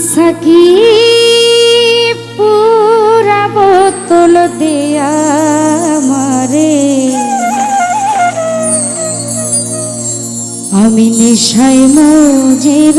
Psaki পুরা বোতল দেয়া মারে। আমি নেশায় মজের।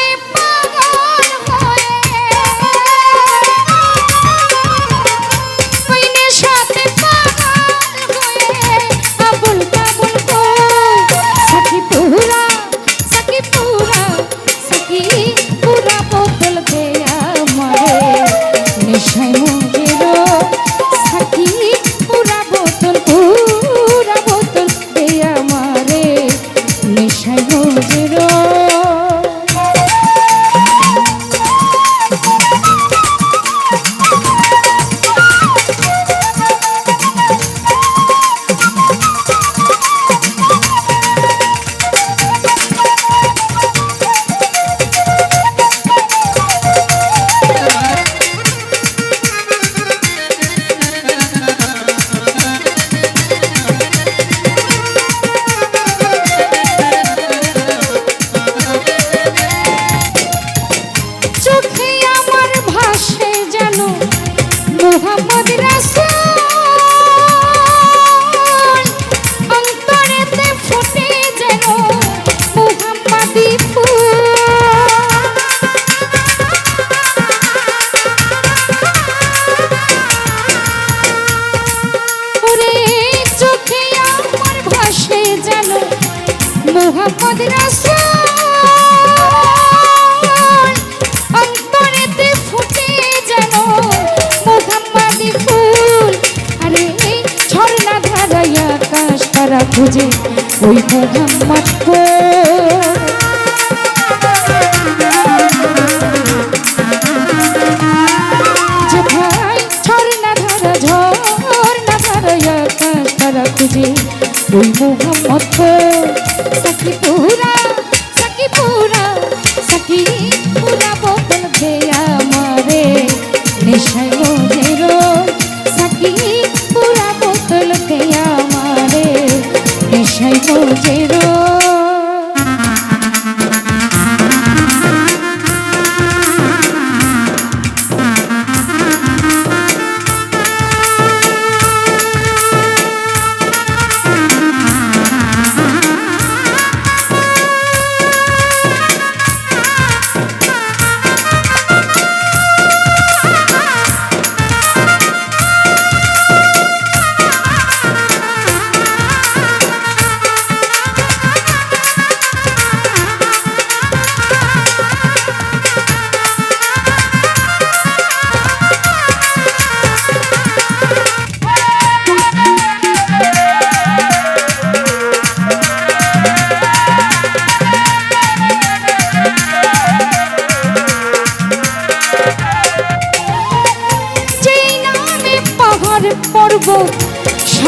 মোহাম্মদ রাসূল অন্তরেতে ফুটে যেন মোহাম্মদি ফুল আরে এই ঝর্ণা ধারাই আকাশ তারা খুঁজে, ওই মোহাম্মদ ফুল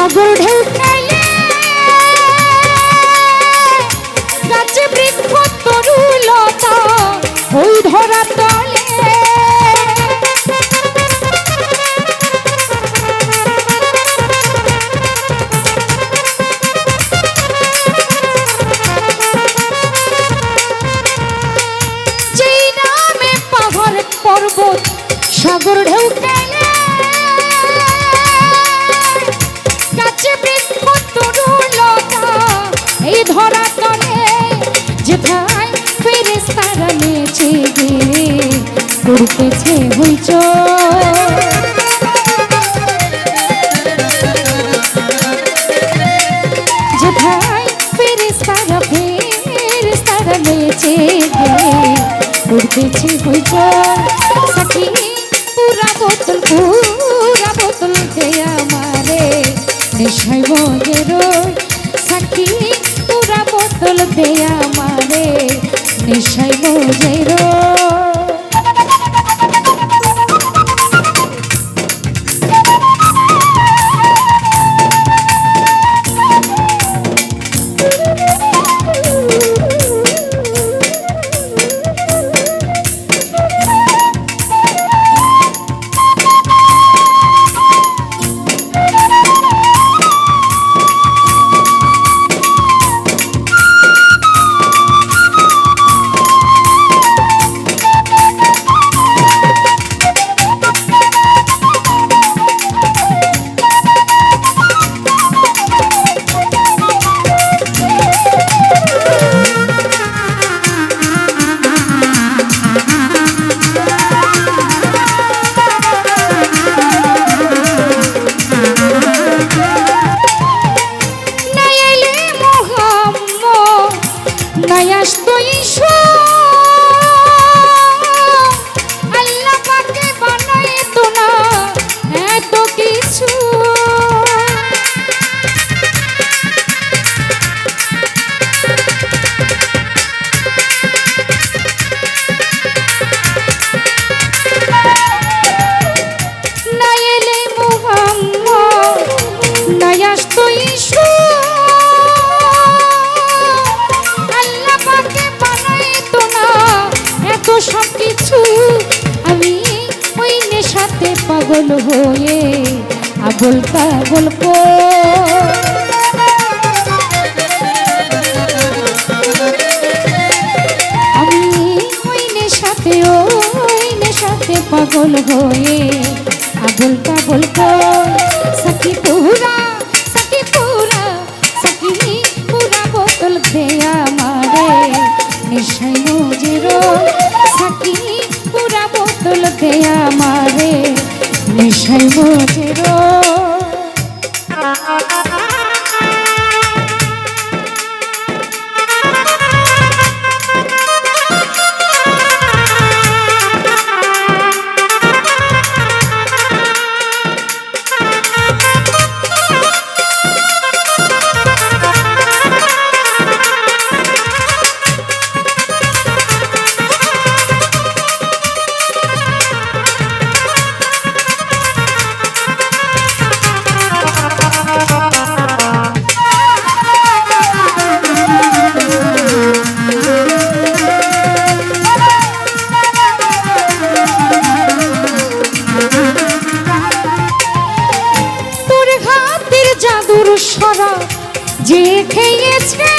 সাগর গিরে করতেছে হইচ যে ভাই ফেরেস তারা ফেরেস তারা নেছে গিরে করতেছে হইচ সখী পুরা বোতল পুরা নেশাই মজের সাকি পুরা বোতল দেয়া মারে নেশাই বুঝে নাই পাগল হয়ে আবুল পাগল কো আমি ওই নেশাতে পাগল হয়ে আবুল পাগল কর। সরা যে খেয়েছে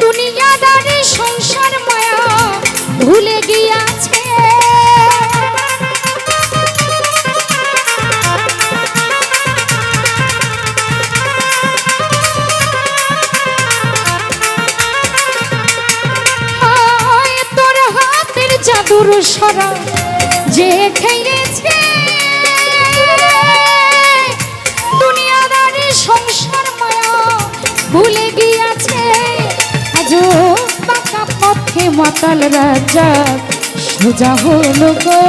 দুনিয়াদারি সংসার মায়া ভুলে গিয়াছে। তোর হাতের জাদুর সরা যে খেয়েছে মাতাল রাজা, সোজা হল গো।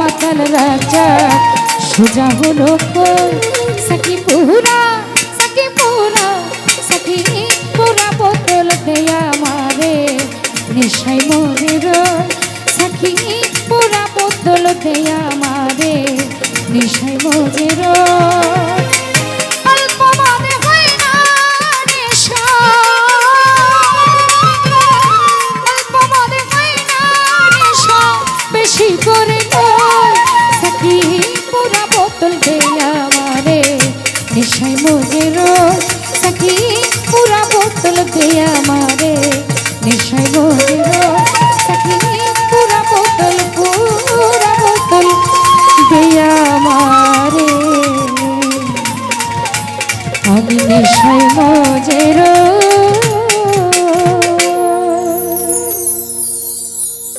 মাতাল রাজা, সোজা হল গো। সাকি পুরা সাকি পুরা সাকি পুরা বোতল দেয়া মারে নেশাই মনের সাকি পুরা বোতল দেয়া নিশায় মজে রা